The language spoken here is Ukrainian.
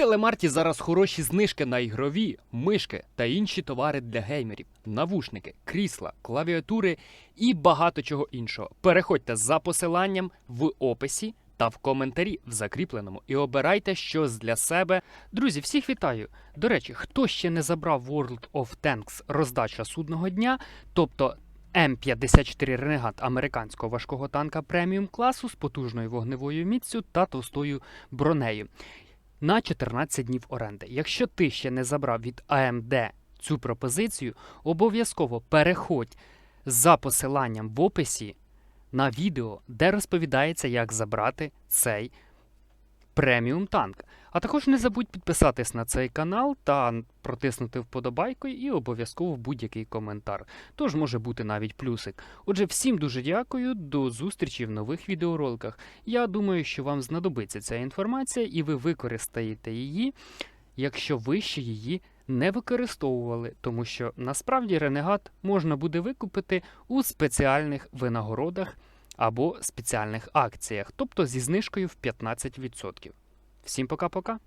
телемарті зараз хороші знижки на ігрові, мишки та інші товари для геймерів, навушники, крісла, клавіатури і багато чого іншого. Переходьте за посиланням в описі та в коментарі в закріпленому і обирайте щось для себе. Друзі, всіх вітаю! До речі, хто ще не забрав World of Tanks роздача судного дня, тобто М54 Ренегат американського важкого танка преміум класу з потужною вогневою міцю та товстою бронею на 14 днів оренди. Якщо ти ще не забрав від AMD цю пропозицію, обов'язково переходь за посиланням в описі на відео, де розповідається, як забрати цей преміум танк. А також не забудь підписатись на цей канал та протиснути вподобайку і обов'язково будь-який коментар. Тож може бути навіть плюсик. Отже, всім дуже дякую, до зустрічі в нових відеороликах. Я думаю, що вам знадобиться ця інформація, і ви використаєте її, якщо ви ще її не використовували, тому що насправді ренегат можна буде викупити у спеціальних винагородах або спеціальних акціях, тобто зі знижкою в 15%. Всім пока-пока!